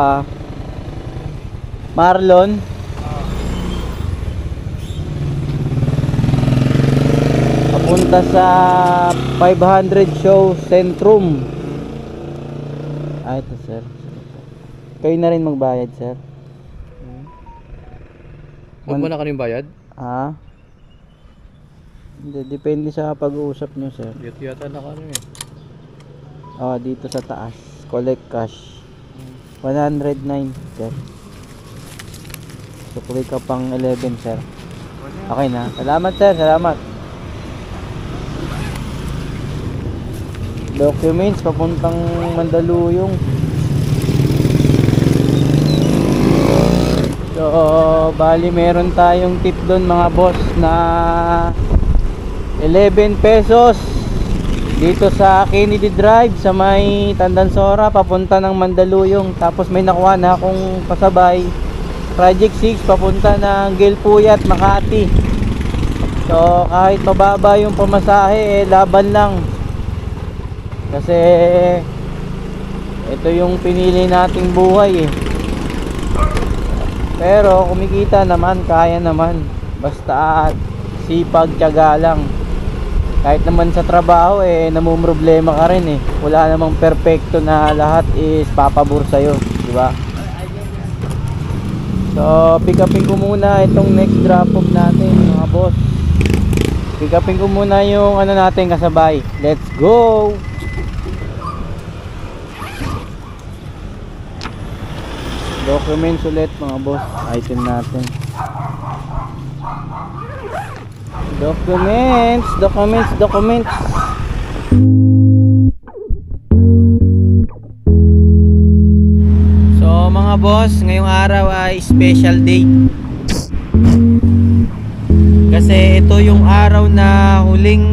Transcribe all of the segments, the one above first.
Ah. Marlon. Papunta sa 500 show Centrum. Ah, ito sir. Kayo na rin magbayad sir. Huwag mo na kami bayad? Ah. Hindi, depende sa pag-uusap nyo sir. Dito yata na kami eh. Oh, dito sa taas. Collect cash. 109 sir. Sukli ka pang 11 sir. Okay na. Salamat sir, salamat. Documents papuntang Mandaluyong. So, bali meron tayong tip doon mga boss na 11 pesos dito sa Kennedy Drive sa may Tandansora papunta ng Mandaluyong. Tapos may nakuha na akong kasabay Project 6 papunta ng Gilpuyat, Makati. So kahit mababa yung pamasahe eh, laban lang. Kasi ito yung pinili nating buhay eh. Pero kumikita naman kaya naman. Basta sipag tiyaga lang kahit naman sa trabaho eh namumroblema ka rin eh. Wala namang perfecto na lahat is papabor sa'yo di ba? So pick upin ko muna itong next drop off natin mga boss. Pick upin ko muna yung ano natin kasabay. Let's go! Documents ulit mga boss. Item natin Documents, documents, documents. So mga boss, ngayong araw ay special day. Kasi ito yung araw na huling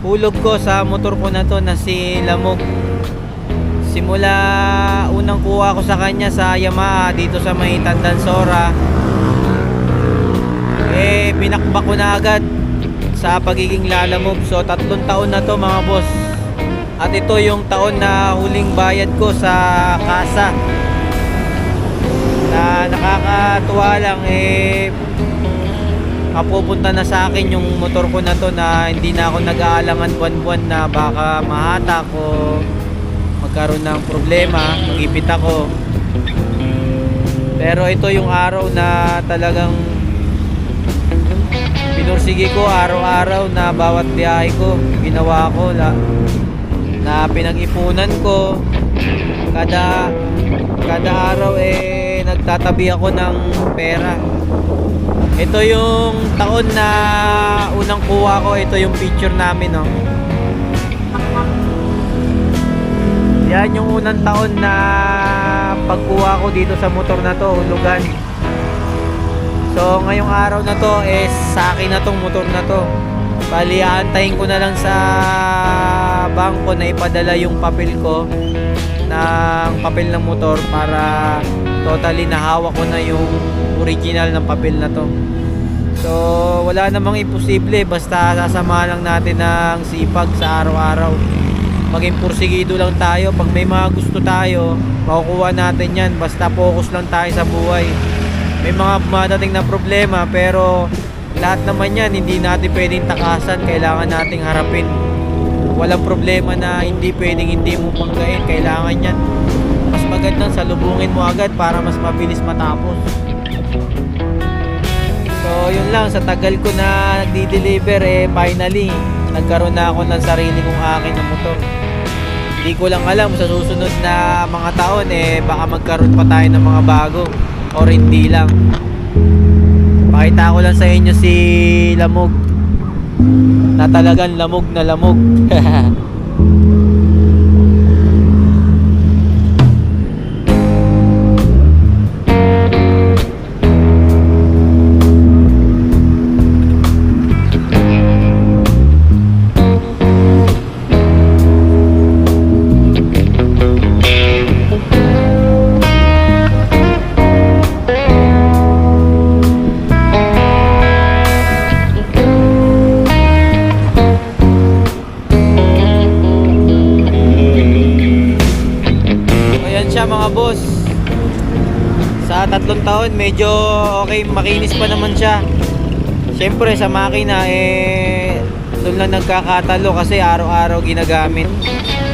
hulog ko sa motor ko na to na si Lamog. Simula unang kuha ko sa kanya sa Yamaha dito sa may Tandansora eh pinakbak ko na agad sa pagiging lalamove. So tatlong taon na to mga boss. At ito yung taon na huling bayad ko sa kasa. Na nakakatuwa lang eh mapupunta na sa akin yung motor ko na to na hindi na ako nag-aalangan buwan-buwan na baka mahatak o magkaroon ng problema magipit ako. Pero ito yung araw na talagang pinursige ko araw-araw na bawat biyahe ko ginawa ko la, na pinag-ipunan ko. Kada kada araw eh nagtatabi ako ng pera. Ito yung taon na unang kuha ko ito yung picture namin no? Yan yung unang taon na pagkuha ko dito sa motor na to hulugan So ngayong araw na to is sa akin na tong motor na to. Bali aantayin ko na lang sa bangko na ipadala yung papel ko ng papel ng motor para totally nahawak ko na yung original ng papel na to. So wala namang imposible basta sasamahan lang natin ng sipag sa araw-araw. Maging pursigido lang tayo. Pag may mga gusto tayo, makukuha natin yan. Basta focus lang tayo sa buhay may mga madating na problema pero lahat naman yan hindi natin pwedeng takasan. Kailangan nating harapin. Walang problema na hindi pwedeng hindi mo panggain. Kailangan yan. Mas magandang salubungin mo agad para mas mabilis matapos. So yun lang. Sa tagal ko na nagdi-deliver eh finally nagkaroon na ako ng sarili kong akin na motor. Hindi ko lang alam sa susunod na mga taon eh baka magkaroon pa tayo ng mga bago or hindi lang. Pakita ko lang sa inyo si Lamog na talagang lamog na lamog mga boss. sa tatlong taon, medyo okay, makinis pa naman siya. Siyempre, sa makina, eh, doon lang nagkakatalo kasi araw-araw ginagamit.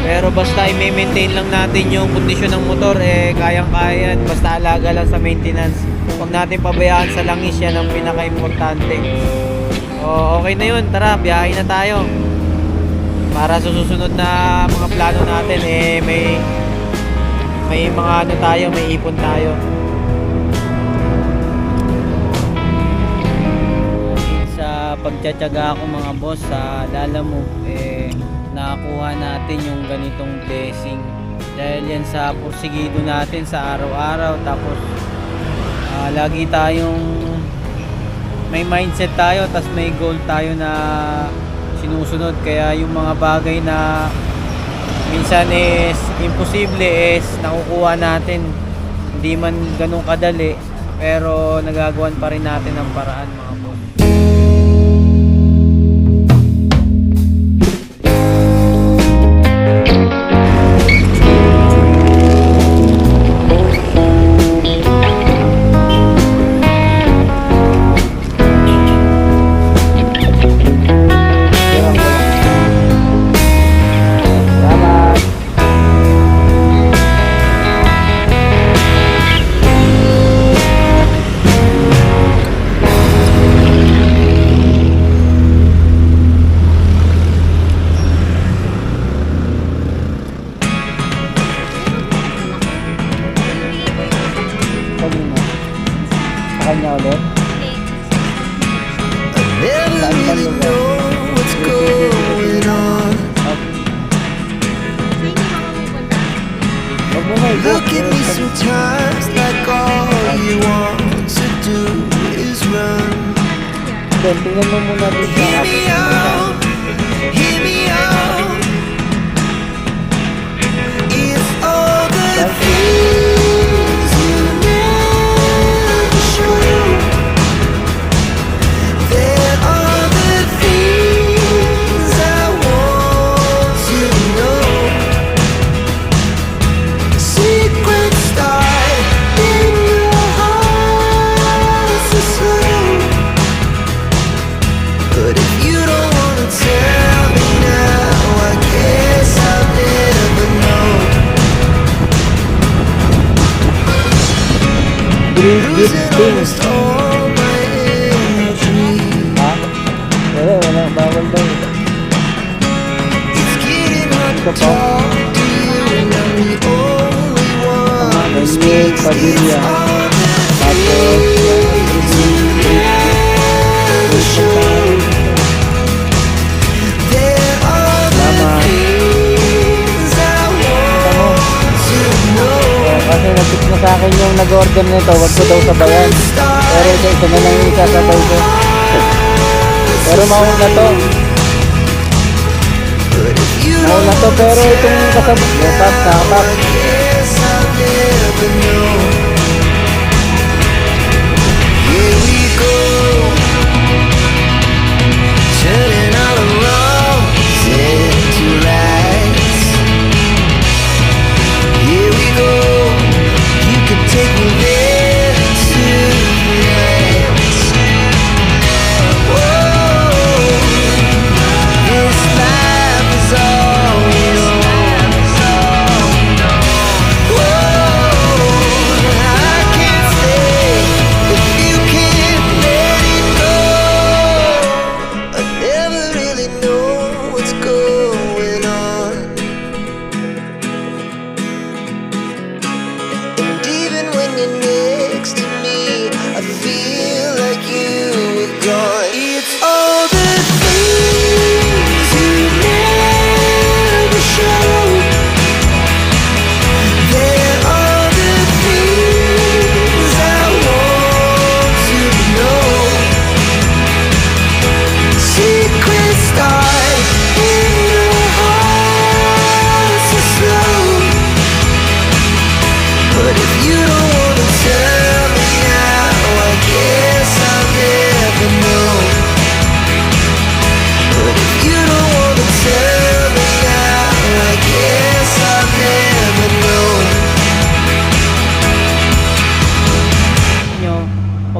Pero basta i-maintain lang natin yung kondisyon ng motor, eh, kayang-kaya yan. Basta alaga lang sa maintenance. Huwag natin pabayaan sa langis, yan ang pinaka-importante. O, okay na yun, tara, biyahe na tayo. Para sa susunod na mga plano natin, eh, may may mga ano tayo, may ipon tayo. Sa pagtsatsaga ako mga boss sa Lalamove, eh, nakakuha natin yung ganitong blessing. Dahil yan sa porsigido natin sa araw-araw. Tapos, ah, lagi tayong may mindset tayo, tas may goal tayo na sinusunod. Kaya yung mga bagay na minsan is imposible is nakukuha natin. Hindi man ganun kadali pero nagagawan pa rin natin ang paraan mga pídeme una visa. Losing almost all my energy. Ha? Wala, wala. Bawal daw. It's getting hard to Ito po. talk to you, Oh, kasi nag na sa akin yung nag-order nito, wag ko daw sabayan. Pero isa isa na lang yung isasabay ko. Pero mauna to. If you Mauna to, pero itong kasabay, nakatap.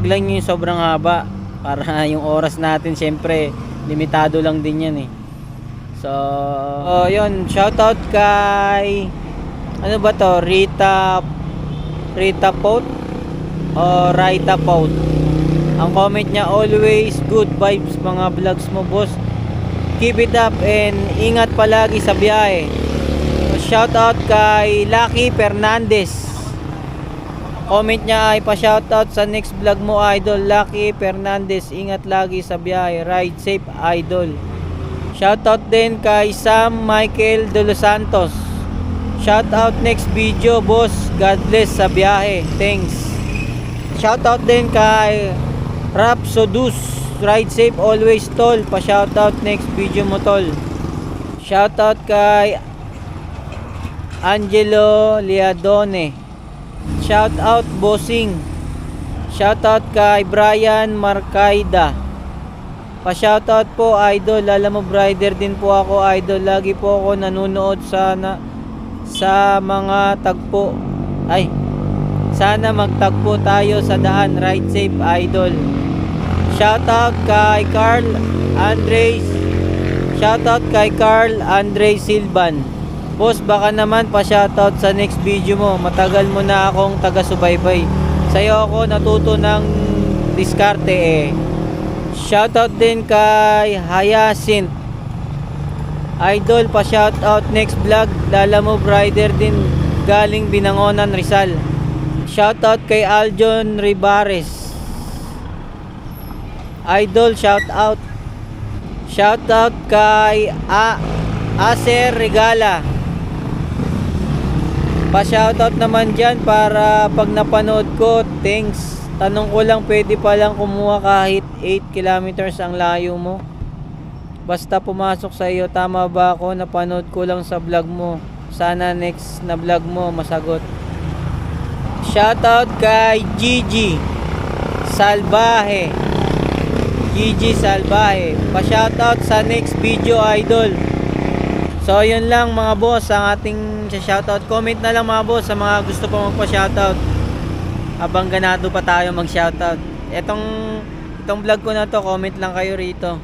Lang yung sobrang haba para yung oras natin syempre limitado lang din yan eh. So, oh, yun, shoutout kay ano ba to? Rita Rita Pot o Rita Pot. Ang comment niya always good vibes mga vlogs mo boss. Keep it up and ingat palagi sa biyahe. Shoutout kay Lucky Fernandez. Comment niya ay pa-shoutout sa next vlog mo idol Lucky Fernandez. Ingat lagi sa biyahe. Ride safe idol. Shoutout din kay Sam Michael De Los Santos. Shoutout next video boss. God bless sa biyahe. Thanks. Shoutout din kay Rapsodus. Ride safe always tol. Pa-shoutout next video mo tol. Shoutout kay Angelo Liadone. Shout out bossing. Shout out kay Brian Marcaida. Pa-shoutout po idol. Alam mo brider din po ako idol. Lagi po ako nanonood sana sa mga tagpo. Ay. Sana magtagpo tayo sa daan. Ride safe idol. Shoutout kay Carl Andres. Shoutout kay Carl Andre Silvan. Boss, baka naman pa-shoutout sa next video mo. Matagal mo na akong taga-subaybay. Sa'yo ako natuto ng diskarte eh. Shoutout din kay Hyacinth. Idol, pa-shoutout next vlog. Lala mo, rider din galing Binangonan, Rizal. Shoutout kay Aljon Ribares. Idol, shoutout. Shoutout kay A Acer Regala. Pa-shoutout naman dyan para pag napanood ko, thanks. Tanong ko lang, pwede pa lang kumuha kahit 8 kilometers ang layo mo. Basta pumasok sa iyo, tama ba ako? Napanood ko lang sa vlog mo. Sana next na vlog mo masagot. Shoutout kay Gigi Salvaje. Gigi Salvaje. Pa-shoutout sa next video idol. So yun lang mga boss ang ating shoutout. Comment na lang mga boss sa mga gusto pa magpa-shoutout. Habang ganado pa tayo mag-shoutout. Etong itong vlog ko na to, comment lang kayo rito.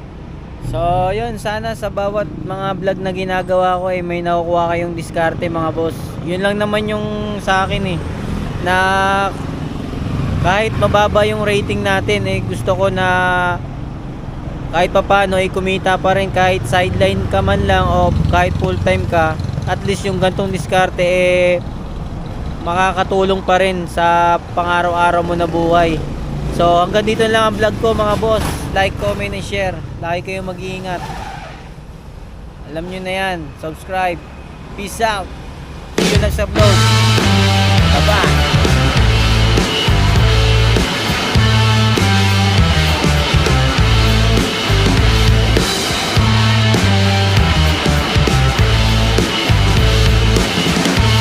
So yun, sana sa bawat mga vlog na ginagawa ko eh may nakukuha kayong diskarte mga boss. Yun lang naman yung sa akin eh na kahit mababa yung rating natin eh gusto ko na kahit papano ay kumita pa rin. Kahit sideline ka man lang o kahit full time ka at least yung gantong diskarte eh makakatulong pa rin sa pangaraw-araw mo na buhay. So hanggang dito lang ang vlog ko mga boss. Like, comment, and share. Lagi kayong mag-iingat. Alam nyo na yan. Subscribe. Peace out. See you next upload bye bye